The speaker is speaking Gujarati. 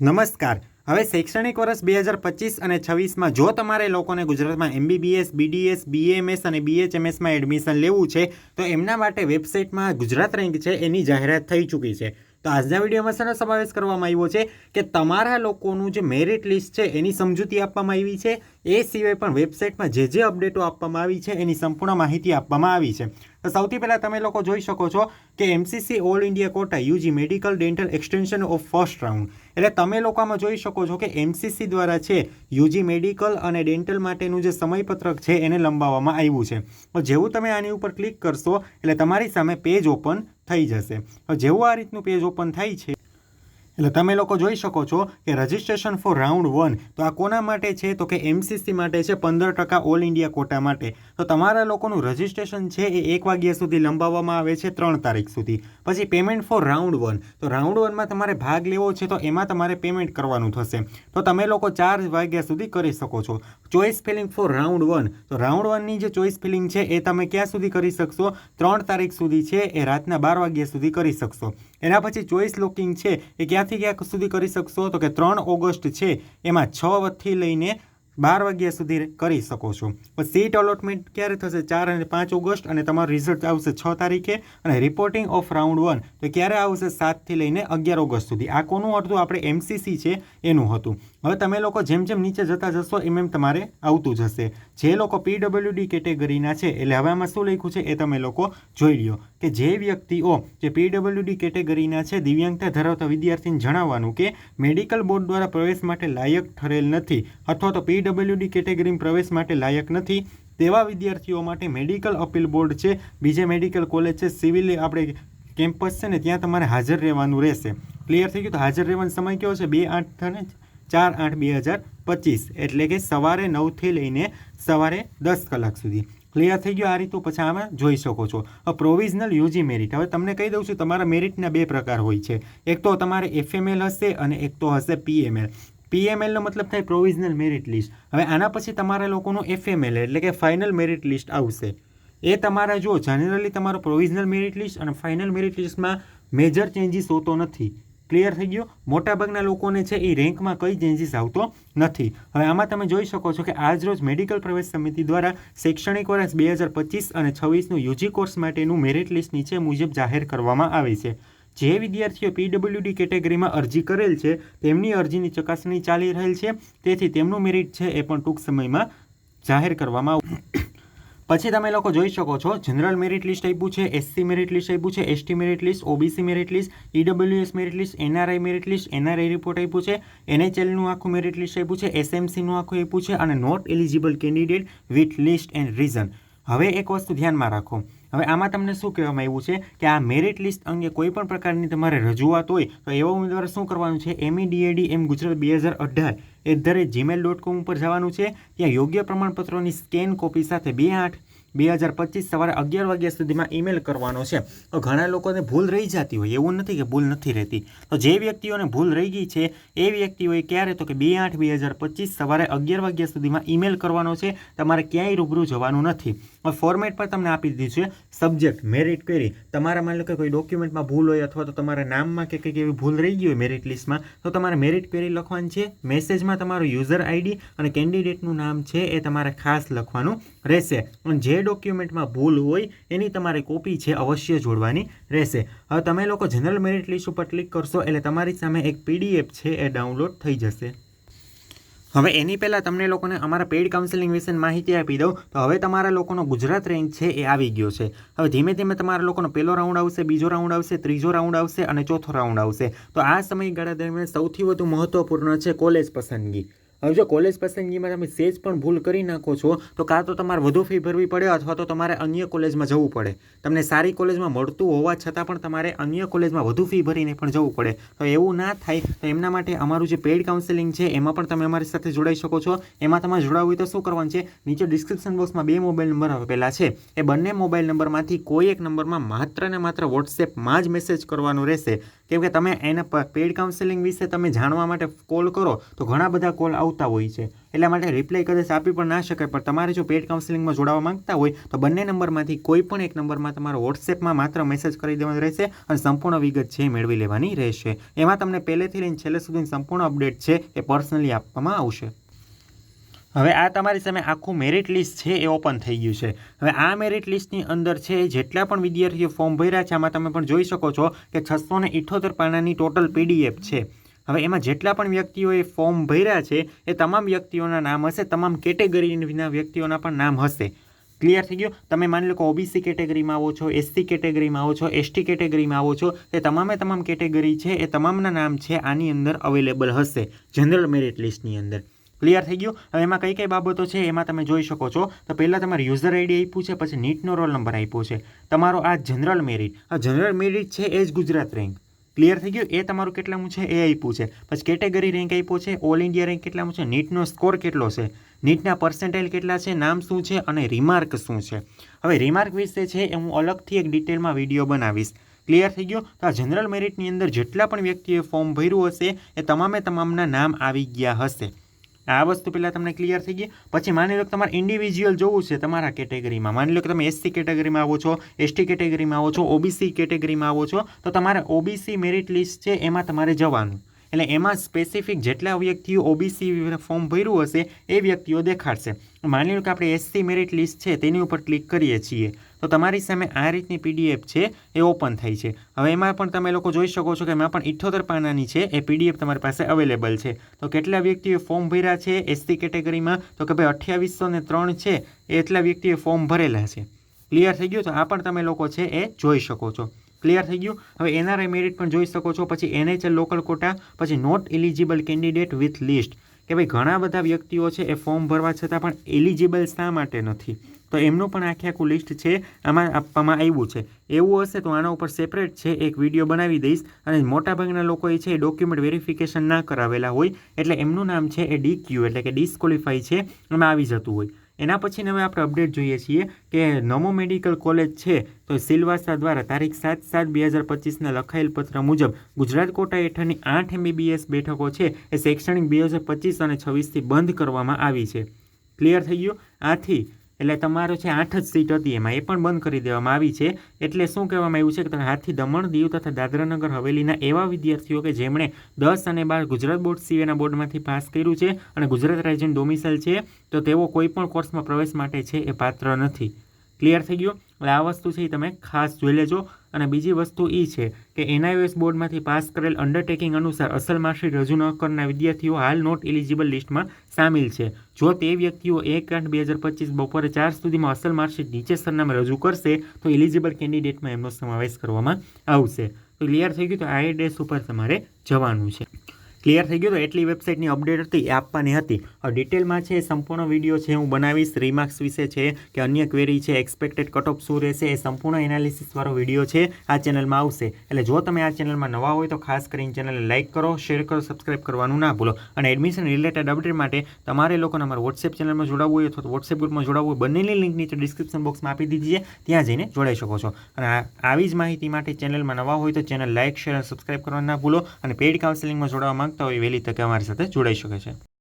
નમસ્કાર. હવે શૈક્ષણિક વર્ષ બે હજાર પચીસ અને છવ્વીસમાં જો તમારે લોકોને ગુજરાતમાં એમબીબીએસ, બીડીએસ, બીએમએસ અને બીએચએમએસમાં એડમિશન લેવું છે, તો એમના માટે વેબસાઇટમાં ગુજરાત રેન્ક છે, એની જાહેરાત થઈ ચૂકી છે. તો આજના વિડીયોમાં શેનો સમાવેશ કરવામાં આવ્યો છે કે તમારા લોકોનું જે મેરિટ લિસ્ટ છે, એની સમજૂતી આપવામાં આવી છે. એ સિવાય પણ વેબસાઇટમાં જે જે અપડેટો આપવામાં આવી છે, એની સંપૂર્ણ માહિતી આપવામાં આવી છે. તો સૌથી પહેલાં તમે લોકો જોઈ શકો છો કે MCC all India quota UG medical dental extension of first round એટલે તમે લોકો આમાં જોઈ શકો છો કે એમસીસી દ્વારા છે યુજી મેડિકલ અને ડેન્ટલ માટેનું જે સમયપત્રક છે, એને લંબાવવામાં આવ્યું છે. જેવું તમે આની ઉપર ક્લિક કરશો, એટલે તમારી સામે પેજ ઓપન થઈ જશે. જેવું આ રીતનું પેજ ઓપન થાય છે એટલે તમે લોકો જોઈ શકો છો કે રજિસ્ટ્રેશન ફોર રાઉન્ડ વન તો આ કોના માટે છે? તો કે એમસીસી માટે છે, પંદર ટકા ઓલ ઇન્ડિયા કોટા માટે. તો તમારા લોકોનું રજિસ્ટ્રેશન છે એ એક વાગ્યા સુધી લંબાવવામાં આવે છે, ત્રણ તારીખ સુધી. પછી પેમેન્ટ ફોર રાઉન્ડ વન તો રાઉન્ડ વનમાં તમારે ભાગ લેવો છે તો એમાં તમારે પેમેન્ટ કરવાનું થશે. તો તમે લોકો ચાર વાગ્યા સુધી કરી શકો છો. Choice filling for round one તો રાઉન્ડ વનની જે ચોઈસ ફિલિંગ છે એ તમે ક્યાં સુધી કરી શકશો? ત્રણ તારીખ સુધી છે એ રાતના બાર વાગ્યા સુધી કરી શકશો. એના પછી ચોઈસ લોકિંગ છે, એ ક્યાંથી ક્યાં સુધી કરી શકશો? તો કે ત્રણ ઓગસ્ટ છે, એમાં છથી લઈને બાર વાગ્યા સુધી કરી શકો છો. સીટ અલોટમેન્ટ ક્યારે થશે? ચાર અને પાંચ ઓગસ્ટ અને તમારું રિઝલ્ટ આવશે છ તારીખે અને રિપોર્ટિંગ ઓફ રાઉન્ડ વન તો ક્યારે આવશે? સાતથી લઈને અગિયાર ઓગસ્ટ સુધી. આ કોનું હતું આપણે એમસીસી છે, એનું હતું. હવે તમે લોકો જેમ જેમ નીચે જતા જશો, એમ એમ તમારે આવતું જશે. જે લોકો પીડબ્લ્યુડી કેટેગરીના છે, એટલે હવે આમાં શું લખ્યું છે એ તમે લોકો જોઈ લ્યો. કે જે વ્યક્તિઓ, જે પીડબ્લ્યુડી કેટેગરીના છે, દિવ્યાંગતા ધરાવતા વિદ્યાર્થીને જણાવવાનું કે મેડિકલ બોર્ડ દ્વારા પ્રવેશ માટે લાયક ઠરેલ નથી, અથવા તો પીડબ્લ્યુડી કેટેગરીમાં પ્રવેશ માટે લાયક નથી, તેવા વિદ્યાર્થીઓ માટે મેડિકલ અપીલ બોર્ડ છે, બીજે મેડિકલ કોલેજ છે, સિવિલ આપણે કેમ્પસ છે ને, ત્યાં તમારે હાજર રહેવાનું રહેશે. ક્લિયર થઈ ગયું? તો હાજર રહેવાનો સમય કયો છે? બે, આઠ અને ચાર આઠ બે હજાર પચીસ. એટલે કે સવારે નવથી લઈને સવારે દસ કલાક સુધી. ક્લિયર થઈ ગયું આ રીતનું? પછી આમાં જોઈ શકો છો. પ્રોવિઝનલ યુજી મેરિટ હવે તમને કહી દઉં છું, તમારા મેરિટના બે પ્રકાર હોય છે. એક તો તમારે એફએમએલ હશે અને એક તો હશે પીએમએલ પીએમએલનો મતલબ થાય પ્રોવિઝનલ મેરિટ લિસ્ટ હવે આના પછી તમારા લોકોનું એફએમએલ એટલે કે ફાઇનલ મેરિટ લિસ્ટ આવશે. એ તમારા જો જનરલી તમારો પ્રોવિઝનલ મેરિટ લિસ્ટ અને ફાઇનલ મેરિટ લિસ્ટમાં મેજર ચેન્જીસ હોતો નથી. ક્લિયર થઈ ગયો. મોટાભાગના લોકોને છે એ રેન્કમાં કઈ ચેન્જીસ આવતો નથી. હવે આમાં તમે જોઈ શકો છો કે આજ રોજ મેડિકલ પ્રવેશ સમિતિ દ્વારા શૈક્ષણિક વર્ષ બે હજાર પચીસ અને છવ્વીસનું યુજી કોર્સ માટેનું મેરિટ લિસ્ટ નીચે મુજબ જાહેર કરવામાં આવે છે. જે વિદ્યાર્થીઓ પીડબ્લ્યુડી કેટેગરીમાં અરજી કરેલ છે, તેમની અરજીની ચકાસણી ચાલી રહેલ છે. તેથી તેમનું મેરિટ છે એ પણ ટૂંક સમયમાં જાહેર કરવામાં પછી તમે લોકો જોઈ શકો છો જનરલ મેરિટ લિસ્ટ આપ્યું છે એસસી મેરિટ લિસ્ટ આપ્યું છે ST merit list OBC merit list EWS merit list NRI merit list NRI report આપ્યું છે એનએચએલનું આખું મેરિટ લિસ્ટ આપ્યું છે એસએમસીનું આખું આપ્યું છે અને not eligible candidate with list and reason હવે એક વસ્તુ ધ્યાનમાં રાખો. હવે આમાં તમને શું કહેવામાં આવ્યું છે કે આ મેરિટ લિસ્ટ અંગે કોઈ પણ પ્રકારની તમારે રજૂઆત હોય તો એવા ઉમેદવાર શું કરવાનું છે? એમઈડીએડી એમ ગુજરાત બે હજાર અઢાર. At the rate Gmail dot com ઉપર જવાનું છે. ત્યાં યોગ્ય પ્રમાણપત્રોની સ્કેન કોપી સાથે બે આઠ બે હજાર પચીસ સવારે અગિયાર વાગ્યા સુધીમાં ઈમેલ કરવાનો છે. તો ઘણા લોકોને ભૂલ રહી જતી હોય, એવું નથી કે ભૂલ નથી રહેતી. તો જે વ્યક્તિઓને ભૂલ રહી ગઈ છે, એ વ્યક્તિઓએ ક્યારે તો કે બે આઠ બે હજાર પચીસ સવારે અગિયાર વાગ્યા સુધીમાં ઈમેલ કરવાનો છે, તમારે ક્યાંય રૂબરૂ જવાનું નથી. ફોર્મેટ પર તમને આપી દીધું છે સબ્જેક્ટ મેરિટ ક્વેરી તમારા માની લો કે કોઈ ડોક્યુમેન્ટમાં ભૂલ હોય અથવા તો તમારા નામમાં કે કંઈક એવી ભૂલ રહી ગઈ હોય મેરિટ લિસ્ટમાં તો તમારે મેરિટ ક્વેરી લખવાની છે. મેસેજમાં તમારું યુઝર આઈડી અને કેન્ડિડેટનું નામ છે, એ તમારે ખાસ લખવાનું રહેશે. અને જે ડોક્યુમેન્ટમાં ભૂલ હોય એની તમારે કોપી છે અવશ્ય જોડવાની રહેશે. હવે તમે લોકો જનરલ મેરિટ લિસ્ટ ઉપર ક્લિક કરશો એટલે તમારી સામે એક પીડીએફ છે એ ડાઉનલોડ થઈ જશે. હવે એની પહેલાં તમને લોકોને અમારા પેઇડ કાઉન્સેલિંગ વિશે માહિતી આપી દઉં. તો હવે તમારા લોકોનો ગુજરાત રેન્ક છે એ આવી ગયો છે. હવે ધીમે ધીમે તમારા લોકોનો પહેલો રાઉન્ડ આવશે, બીજો રાઉન્ડ આવશે, ત્રીજો રાઉન્ડ આવશે અને ચોથો રાઉન્ડ આવશે. તો આ સમયગાળા દરમિયાન સૌથી વધુ મહત્વપૂર્ણ છે કોલેજ પસંદગી. હવે જો કોલેજ પસંદગીમાં તમે સેજ પણ ભૂલ કરી નાખો છો, તો કાં તો તમારે વધુ ફી ભરવી પડે અથવા તો તમારે અન્ય કોલેજમાં જવું પડે. તમને સારી કોલેજમાં મળતું હોવા છતાં પણ તમારે અન્ય કોલેજમાં વધુ ફી ભરીને પણ જવું પડે. તો એવું ના થાય, તો એમના માટે અમારું જે પેઇડ કાઉન્સેલિંગ છે, એમાં પણ તમે અમારી સાથે જોડાઈ શકો છો. એમાં તમારે જોડાવવું હોય તો શું કરવાનું છે? નીચે ડિસ્ક્રિપ્શન બોક્સમાં બે મોબાઈલ નંબર આપેલા છે. એ બંને મોબાઈલ નંબરમાંથી કોઈ એક નંબરમાં માત્ર ને માત્ર વોટ્સએપમાં જ મેસેજ કરવાનો રહેશે. કેમ કે તમે એના પેડ કાઉન્સેલિંગ વિશે તમે જાણવા માટે કોલ કરો, તો ઘણા બધા કોલ આવતા હોય છે. એટલા માટે રિપ્લાય કદાચ આપી પણ ના શકાય, પણ તમારે જો પેડ કાઉન્સેલિંગમાં જોડાવા માંગતા હોય, તો બંને નંબરમાંથી કોઈ પણ એક નંબરમાં તમારો વોટ્સએપમાં માત્ર મેસેજ કરી દેવાનો રહેશે અને સંપૂર્ણ વિગત છે મેળવી લેવાની રહેશે. એમાં તમને પહેલેથી લઈને છેલ્લે સુધીની સંપૂર્ણ અપડેટ છે એ પર્સનલી આપવામાં આવશે. હવે આ તમારી સામે આખું મેરિટ લિસ્ટ છે એ ઓપન થઈ ગયું છે. હવે આ મેરિટ લિસ્ટની અંદર છે જેટલા પણ વિદ્યાર્થીઓ ફોર્મ ભર્યા છે, આમાં તમે પણ જોઈ શકો છો કે છસો ને ઇઠોતેર પાનાની ટોટલ પીડીએફ છે. હવે એમાં જેટલા પણ વ્યક્તિઓએ ફોર્મ ભર્યા છે, એ તમામ વ્યક્તિઓના નામ હશે. તમામ કેટેગરીના વ્યક્તિઓના પણ નામ હશે. ક્લિયર થઈ ગયું? તમે માની લો કે ઓબીસી કેટેગરીમાં આવો છો એસસી કેટેગરીમાં આવો છો એસટી કેટેગરીમાં આવો છો તે તમામે તમામ કેટેગરી છે, એ તમામના નામ છે, આની અંદર અવેલેબલ હશે. જનરલ મેરિટ લિસ્ટની અંદર. ક્લિયર થઈ ગયું. હવે એમાં કઈ કઈ બાબતો છે એમાં તમે જોઈ શકો છો. તો પહેલાં તમારે યુઝર આઈડી આપ્યું છે, પછી નીટનો રોલ નંબર આપ્યો છે. તમારો આ જનરલ મેરિટ આ જનરલ મેરિટ છે એ જ ગુજરાત રેન્ક ક્લિયર થઈ ગયું? એ તમારું કેટલામું છે? એ આપ્યું છે. પછી કેટેગરી રેન્ક આપ્યો છે. ઓલ ઇન્ડિયા રેન્ક કેટલામું છે? નીટનો સ્કોર કેટલો છે? નીટના પર્સન્ટાઇલ કેટલા છે? નામ શું છે? અને રિમાર્ક શું છે? હવે રિમાર્ક વિશે છે એ હું અલગથી એક ડિટેલમાં વીડિયો બનાવીશ. ક્લિયર થઈ ગયો? તો આ જનરલ મેરિટની અંદર જેટલા પણ વ્યક્તિએ ફોર્મ ભર્યું હશે, એ તમામે તમામના નામ આવી ગયા હશે. આ વસ્તુ પહેલાં તમને ક્લિયર થઈ ગઈ. પછી માની લો કે તમારે ઇન્ડિવિજ્યુઅલ જોવું છે તમારા કેટેગરીમાં માની લો કે તમે એસસી કેટેગરીમાં આવો છો એસટી કેટેગરીમાં આવો છો ઓબીસી કેટેગરીમાં આવો છો, તો તમારે ઓબીસી મેરિટ લિસ્ટ છે, એમાં તમારે જવાનું. એટલે એમાં સ્પેસિફિક જેટલા વ્યક્તિઓ ઓબીસી ફોર્મ ભર્યું હશે, એ વ્યક્તિઓ દેખાડશે. માની લો કે આપણે એસસી મેરિટ લિસ્ટ છે, તેની ઉપર ક્લિક કરીએ છીએ. તો તમારી સામે આ રીતની પીડીએફ છે, એ ઓપન થઈ છે. હવે એમાં પણ તમે લોકો જોઈ શકો છો કે એમાં પણ ઇઠ્ઠોતેર પાનાની છે, એ પીડીએફ તમારી પાસે અવેલેબલ છે. તો કેટલા વ્યક્તિઓએ ફોર્મ ભર્યા છે એસસી કેટેગરીમાં તો કે ભાઈ અઠ્યાવીસો ને ત્રણ છે એટલા વ્યક્તિએ ફોર્મ ભરેલા છે. ક્લિયર થઈ ગયું? તો આ પણ તમે લોકો છે, એ જોઈ શકો છો. ક્લિયર થઈ ગયું. હવે એનઆરઆઈ મેરિટ પણ જોઈ શકો છો. પછી એનએચએલ લોકલ કોટા પછી not eligible candidate with list કે ભાઈ ઘણા બધા વ્યક્તિઓ છે એ ફોર્મ ભરવા છતાં પણ એલિજિબલ શા માટે નથી? તો એમનું પણ આખે આખું લિસ્ટ છે, આમાં આપવામાં આવ્યું છે. એવું હશે તો આના ઉપર સેપરેટ છે, એક વીડિયો બનાવી દઈશ. અને મોટાભાગના લોકોએ છે એ ડોક્યુમેન્ટ વેરિફિકેશન ના કરાવેલા હોય. એટલે એમનું નામ છે એ ડીક્યુ એટલે કે ડિસ્કોલિફાઈ છે. એમાં આવી જતું હોય. એના પછી હવે આપણે અપડેટ જોઈએ છીએ કે નમો મેડિકલ કોલેજ છે તો સિલવાસા દ્વારા તારીખ સાત સાત બે હજાર પચીસના લખાયેલ પત્ર મુજબ ગુજરાત કોટા હેઠળની આઠ એમબીબીએસ બેઠકો છે એ શૈક્ષણિક બે હજાર પચીસ અને છવ્વીસથી બંધ કરવામાં આવી છે. ક્લિયર થઈ ગયું? આથી એટલે તમારો છે આઠ જ સીટ હતી એમાં. એ પણ બંધ કરી દેવામાં આવી છે. એટલે શું કહેવામાં આવ્યું છે કે તમે હાથથી દમણ દીવ તથા દાદરાનગર હવેલીના એવા વિદ્યાર્થીઓ કે જેમણે દસ અને બાર ગુજરાત બોર્ડ સિવાયના બોર્ડમાંથી પાસ કર્યું છે અને ગુજરાત રાજ્યનું ડોમિસાઇલ છે, તો તેઓ કોઈ પણ કોર્સમાં પ્રવેશ માટે છે એ પાત્ર નથી. ક્લિયર થઈ ગયું? એટલે આ વસ્તુ છે એ તમે ખાસ જોઈ લેજો. અને બીજી વસ્તુ એ છે કે એનઆઈઓએસ બોર્ડમાંથી પાસ કરેલ અંડરટેકિંગ અનુસાર અસલ માર્કશીટ રજૂ ન કરનાર વિદ્યાર્થીઓ હાલ નોટ એલિજિબલ લિસ્ટમાં સામેલ છે. જો તે વ્યક્તિઓ એક આઠ બે હજાર પચીસ બપોરે ચાર સુધીમાં અસલ માર્કશીટ નીચે સરનામે રજૂ કરશે, તો એલિજિબલ કેન્ડિડેટમાં એમનો સમાવેશ કરવામાં આવશે. તો ક્લિયર થઈ ગયું? તો આ એડ્રેસ ઉપર તમારે જવાનું છે. ક્લિયર થઈ ગયું તો એટલી વેબસાઇટની અપડેટ હતી, એ આપવાની હતી. ડિટેલમાં છે સંપૂર્ણ વીડિયો છે, હું બનાવીશ. રિમાર્ક્સ વિશે છે કે અન્ય ક્વેરી છે એક્સપેક્ટેડ કટ ઓફ શું રહેશે, એ સંપૂર્ણ એનાલિસિસવાળો વીડિયો છે, આ ચેનલમાં આવશે. એટલે જો તમે આ ચેનલમાં નવા હોય તો ખાસ કરીને ચેનલને લાઇક કરો શેર કરો સબસ્ક્રાઇબ કરવાનું ના ભૂલો. અને એડમિશન રિલેટેડ અપડેટ માટે તમારે લોકોને અમારા વોટ્સએપ ચેનલમાં જોડાવવું હોય અથવા વોટ્સએપ ગ્રુપમાં જોડાવવું હોય, બંનેની લિંક નીચે ડિસ્ક્રિપ્શન બોક્સમાં આપી દીધી ત્યાં જઈને જોડાઈ શકો છો. અને આવી જ માહિતી માટે ચેનલમાં નવા હોય તો ચેનલ લાઇક શેર અને સબસ્ક્રાઇબ કરવાનું ના ભૂલો. અને પેઇડ કાઉન્સેલિંગમાં જોડાવા માંગતા હોય વહેલી તકે અમારી સાથે જોડાઈ શકે છે.